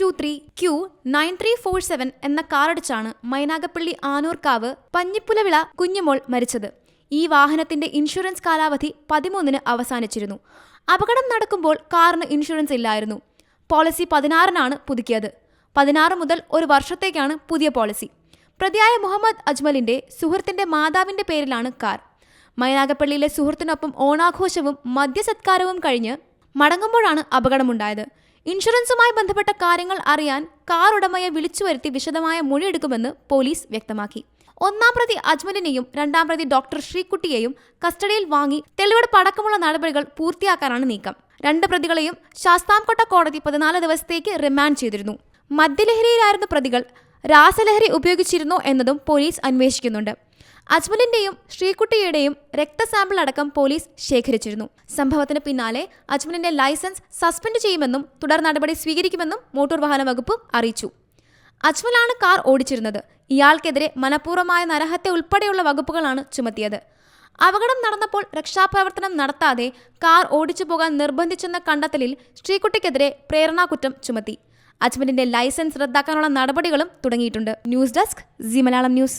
Two three Q nine three four seven എന്ന കാറടിച്ചാണ് മൈനാഗപ്പള്ളി ആനൂർക്കാവ് പഞ്ഞിപ്പുലവിള കുഞ്ഞുമോൾ മരിച്ചത്. ഈ വാഹനത്തിന്റെ ഇൻഷുറൻസ് കാലാവധി പതിമൂന്നിന് അവസാനിച്ചിരുന്നു. അപകടം നടക്കുമ്പോൾ കാറിന് ഇൻഷുറൻസ് ഇല്ലായിരുന്നു. പോളിസി പതിനാറിനാണ് പുതുക്കിയത്. പതിനാറ് മുതൽ ഒരു വർഷത്തേക്കാണ് പുതിയ പോളിസി. പ്രതിയായ മുഹമ്മദ് അജ്മലിന്റെ സുഹൃത്തിന്റെ മാതാവിന്റെ പേരിലാണ് കാർ. മൈനാഗപ്പള്ളിയിലെ സുഹൃത്തിനൊപ്പം ഓണാഘോഷവും മദ്യസത്കാരവും കഴിഞ്ഞ് മടങ്ങുമ്പോഴാണ് അപകടമുണ്ടായത്. ഇൻഷുറൻസുമായി ബന്ധപ്പെട്ട കാര്യങ്ങൾ അറിയാൻ കാർ ഉടമയെ വിളിച്ചു വരുത്തി വിശദമായ മൊഴിയെടുക്കുമെന്ന് പോലീസ് വ്യക്തമാക്കി. ഒന്നാം പ്രതി അജ്മലിനെയും രണ്ടാം പ്രതി ഡോക്ടർ ശ്രീകുട്ടിയെയും കസ്റ്റഡിയിൽ വാങ്ങി തെളിവെടുപ്പ് അടക്കമുള്ള നടപടികൾ പൂർത്തിയാക്കാനാണ് നീക്കം. രണ്ട് പ്രതികളെയും ശാസ്താംകോട്ട കോടതി പതിനാല് ദിവസത്തേക്ക് റിമാൻഡ് ചെയ്തിരുന്നു. മദ്യലഹരിയിലായിരുന്നു പ്രതികൾ രാസലഹരി ഉപയോഗിച്ചിരുന്നോ എന്നതും പോലീസ് അന്വേഷിക്കുന്നുണ്ട്. അജ്മലിന്റെയും ശ്രീകുട്ടിയുടെയും രക്തസാമ്പിൾ അടക്കം പോലീസ് ശേഖരിച്ചിരുന്നു. സംഭവത്തിന് പിന്നാലെ അജ്മലിന്റെ ലൈസൻസ് സസ്പെൻഡ് ചെയ്യുമെന്നും തുടർ നടപടി സ്വീകരിക്കുമെന്നും മോട്ടോർ വാഹന വകുപ്പ് അറിയിച്ചു. അജ്മലാണ് കാർ ഓടിച്ചിരുന്നത്. ഇയാൾക്കെതിരെ മനഃപൂർവമായ നരഹത്യ ഉൾപ്പെടെയുള്ള വകുപ്പുകളാണ് ചുമത്തിയത്. അപകടം നടന്നപ്പോൾ രക്ഷാപ്രവർത്തനം നടത്താതെ കാർ ഓടിച്ചു പോകാൻ നിർബന്ധിച്ചെന്ന കണ്ടെത്തലിൽ ശ്രീകുട്ടിക്കെതിരെ പ്രേരണാകുറ്റം ചുമത്തി. അജ്മലിന്റെ ലൈസൻസ് റദ്ദാക്കാനുള്ള നടപടികളും തുടങ്ങിയിട്ടുണ്ട്. News desk Zee Malayalam news.